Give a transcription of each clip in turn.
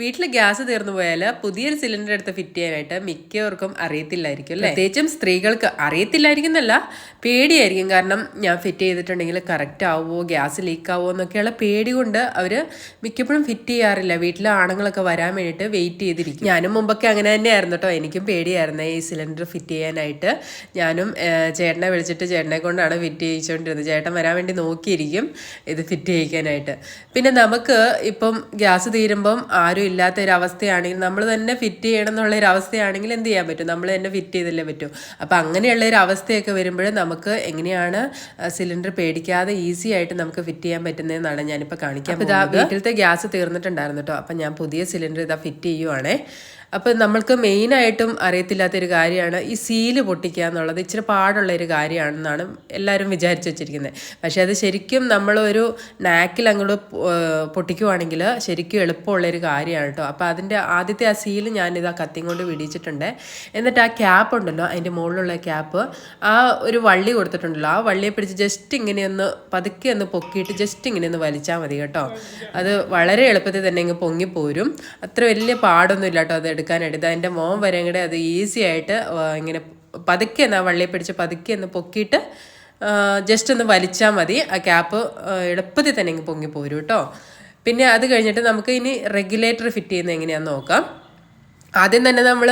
വീട്ടിൽ ഗ്യാസ് തീർന്നു പോയാൽ പുതിയൊരു സിലിണ്ടർ എടുത്ത് ഫിറ്റ് ചെയ്യാനായിട്ട് മിക്കവർക്കും അറിയത്തില്ലായിരിക്കും അല്ലേ? പ്രത്യേകിച്ചും സ്ത്രീകൾക്ക് അറിയത്തില്ലായിരിക്കും എന്നല്ല പേടിയായിരിക്കും. കാരണം ഞാൻ ഫിറ്റ് ചെയ്തിട്ടുണ്ടെങ്കിൽ കറക്റ്റ് ആവുമോ ഗ്യാസ് ലീക്ക് ആവുമോ എന്നൊക്കെയുള്ള പേടി കൊണ്ട് അവർ മിക്കപ്പോഴും ഫിറ്റ് ചെയ്യാറില്ല. വീട്ടിലെ ആണുങ്ങളൊക്കെ വരാൻ വേണ്ടിയിട്ട് വെയിറ്റ് ചെയ്തിരിക്കും. ഞാനും മുമ്പൊക്കെ അങ്ങനെ തന്നെയായിരുന്നു കേട്ടോ എനിക്കും പേടിയായിരുന്നു ഈ സിലിണ്ടർ ഫിറ്റ് ചെയ്യാനായിട്ട്. ഞാനും ചേട്ടനെ വിളിച്ചിട്ട് ചേട്ടനെ കൊണ്ടാണ് ഫിറ്റ് ചെയ്യിച്ചുകൊണ്ടിരുന്നത് ചേട്ടൻ വരാൻ വേണ്ടി നോക്കിയിരിക്കും ഇത് ഫിറ്റ് ചെയ്യിക്കാനായിട്ട്. പിന്നെ നമുക്ക് ഇപ്പം ഗ്യാസ് തീരുമ്പം ആരും ഇല്ലാത്ത ഒരു അവസ്ഥയാണെങ്കിൽ നമ്മൾ തന്നെ ഫിറ്റ് ചെയ്യണം എന്നുള്ള ഒരു അവസ്ഥയാണെങ്കിൽ എന്ത് ചെയ്യാൻ പറ്റും? നമ്മൾ തന്നെ ഫിറ്റ് ചെയ്തല്ലേ പറ്റൂ. അപ്പം അങ്ങനെയുള്ള ഒരു അവസ്ഥയൊക്കെ വരുമ്പോൾ നമുക്ക് എങ്ങനെയാണ് സിലിണ്ടർ പേടിക്കാതെ ഈസി ആയിട്ട് നമുക്ക് ഫിറ്റ് ചെയ്യാൻ പറ്റുന്നതെന്നാണ് ഞാനിപ്പോൾ കാണിക്കാൻ അപ്പോൾ ഇതാ വീട്ടിലത്തെ ഗ്യാസ് തീർന്നിട്ടുണ്ടായിരുന്നു കേട്ടോ. അപ്പം ഞാൻ പുതിയ സിലിണ്ടർ ഇതാ ഫിറ്റ് ചെയ്യുവാണേ. അപ്പം നമ്മൾക്ക് മെയിനായിട്ടും അറിയത്തില്ലാത്തൊരു കാര്യമാണ് ഈ സീൽ പൊട്ടിക്കുക എന്നുള്ളത്. ഇച്ചിരി പാടുള്ള ഒരു കാര്യമാണെന്നാണ് എല്ലാവരും വിചാരിച്ചു വെച്ചിരിക്കുന്നത്. പക്ഷേ അത് ശരിക്കും നമ്മളൊരു നാക്കിൽ അങ്ങോട്ട് പൊട്ടിക്കുവാണെങ്കിൽ ശരിക്കും എളുപ്പമുള്ളൊരു കാര്യമാണ് കേട്ടോ. അപ്പോൾ അതിന്റെ ആദ്യത്തെ ആ സീൽ ഞാനിതാ കത്തിയും കൊണ്ട് പിടിച്ചിട്ടുണ്ട് എന്നിട്ട് ആ ക്യാപ്പ് ഉണ്ടല്ലോ അതിന്റെ മുകളിലുള്ള ക്യാപ്പ് ആ ഒരു വള്ളി കൊടുത്തിട്ടുണ്ടല്ലോ. ആ വള്ളിയെ പിടിച്ച് ജസ്റ്റ് ഇങ്ങനെയൊന്ന് പതുക്കെ ഒന്ന് പൊക്കിയിട്ട് ജസ്റ്റ് ഇങ്ങനെ ഒന്ന് വലിച്ചാൽ മതി കേട്ടോ. അത് വളരെ എളുപ്പത്തിൽ തന്നെ ഇങ്ങ് പൊങ്ങിപ്പോരും അത്ര വലിയ പാടൊന്നും ഇല്ല കേട്ടോ അത് എടുക്കാനായിട്ട്. ഇത് അതിന്റെ മോൻ വരെ കൂടെ അത് ഈസി ആയിട്ട് ഇങ്ങനെ പതുക്കെ എന്നാൽ വള്ളിയെ പിടിച്ച് പതുക്കെ ഒന്ന് പൊക്കിയിട്ട് ജസ്റ്റ് ഒന്ന് വലിച്ചാൽ മതി. ആ ക്യാപ്പ് എളുപ്പത്തിൽ തന്നെ ഇങ്ങ് പൊങ്ങി പോരും കേട്ടോ പിന്നെ അത് കഴിഞ്ഞിട്ട് നമുക്ക് ഇനി റെഗുലേറ്റർ ഫിറ്റ് ചെയ്യുന്നത് എങ്ങനെയാണെന്ന് നോക്കാം. ആദ്യം തന്നെ നമ്മൾ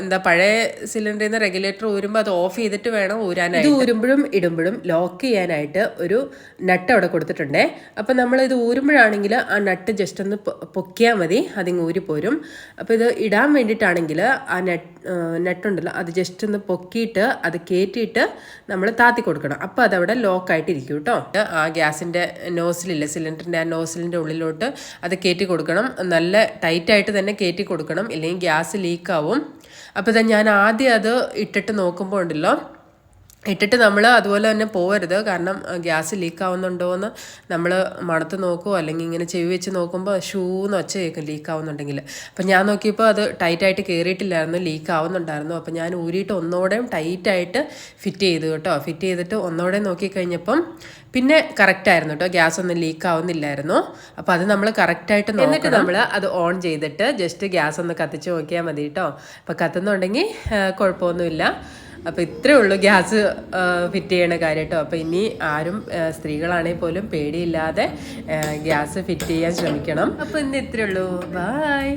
എന്താ പഴയ സിലിണ്ടറിൽ നിന്ന് റെഗുലേറ്റർ ഊരുമ്പോൾ അത് ഓഫ് ചെയ്തിട്ട് വേണം ഊരാനായിട്ട്. ഇത് ഊരുമ്പോഴും ഇടുമ്പോഴും ലോക്ക് ചെയ്യാനായിട്ട് ഒരു നട്ട് അവിടെ കൊടുത്തിട്ടുണ്ടേ. അപ്പം നമ്മൾ ഇത് ഊരുമ്പോഴാണെങ്കിൽ ആ നട്ട് ജസ്റ്റ് ഒന്ന് പൊക്കിയാൽ മതി. അതിങ്ങ് ഊരിപ്പോരും. അപ്പോൾ ഇത് ഇടാൻ വേണ്ടിയിട്ടാണെങ്കിൽ ആ നെറ്റ് നെട്ടുണ്ടല്ലോ അത് ജസ്റ്റ് ഒന്ന് പൊക്കിയിട്ട് അത് കയറ്റിയിട്ട് നമ്മൾ താത്തി കൊടുക്കണം. അപ്പോൾ അതവിടെ ലോക്കായിട്ടിരിക്കും കേട്ടോ ആ ഗ്യാസിന്റെ നോസിലില്ലേ സിലിണ്ടറിന്റെ ആ നോസിലിന്റെ ഉള്ളിലോട്ട് അത് കയറ്റി കൊടുക്കണം. നല്ല ടൈറ്റായിട്ട് തന്നെ കയറ്റി കൊടുക്കണം. ഇല്ലെങ്കിൽ ഗ്യാസ് ലീക്കാവും അപ്പോൾ ഞാൻ ആദ്യം അത് ഇട്ടിട്ട് നോക്കുമ്പോൾ ഉണ്ടല്ലോ ഇട്ടിട്ട് നമ്മൾ അതുപോലെ തന്നെ പോകരുത് കാരണം ഗ്യാസ് ലീക്ക് ആവുന്നുണ്ടോ എന്ന് നമ്മൾ മണത്ത് നോക്കുമോ അല്ലെങ്കിൽ ഇങ്ങനെ ചെവി വെച്ച് നോക്കുമ്പോൾ ഷൂന്ന് ഒച്ച കേൾക്കും ലീക്ക് ആവുന്നുണ്ടെങ്കിൽ അപ്പം ഞാൻ നോക്കിയപ്പോൾ അത് ടൈറ്റായിട്ട് കയറിയിട്ടില്ലായിരുന്നു ലീക്ക് ആവുന്നുണ്ടായിരുന്നു അപ്പം ഞാൻ ഊരിയിട്ട് ഒന്നോടെയും ടൈറ്റായിട്ട് ഫിറ്റ് ചെയ്തു കേട്ടോ. ഫിറ്റ് ചെയ്തിട്ട് ഒന്നോടെ നോക്കിക്കഴിഞ്ഞപ്പം പിന്നെ കറക്റ്റായിരുന്നു കേട്ടോ. ഗ്യാസ് ഒന്നും ലീക്ക് ആവുന്നില്ലായിരുന്നു അപ്പോൾ അത് നമ്മൾ കറക്റ്റായിട്ട് നോക്കിയിട്ട് നമ്മൾ അത് ഓൺ ചെയ്തിട്ട് ജസ്റ്റ് ഗ്യാസ് ഒന്ന് കത്തിച്ച് നോക്കിയാൽ മതി കേട്ടോ. അപ്പോൾ കത്തുന്നുണ്ടെങ്കിൽ കുഴപ്പമൊന്നുമില്ല അപ്പോൾ ഇത്രയേ ഉള്ളൂ ഗ്യാസ് ഫിറ്റ് ചെയ്യണ കാര്യം കേട്ടോ അപ്പോൾ ഇനി ആരും സ്ത്രീകളാണെങ്കിൽ പോലും പേടിയില്ലാതെ ഗ്യാസ് ഫിറ്റ് ചെയ്യാൻ ശ്രമിക്കണം. അപ്പോൾ ഇന്ന് ഇത്രയേ ഉള്ളൂ. ബായ്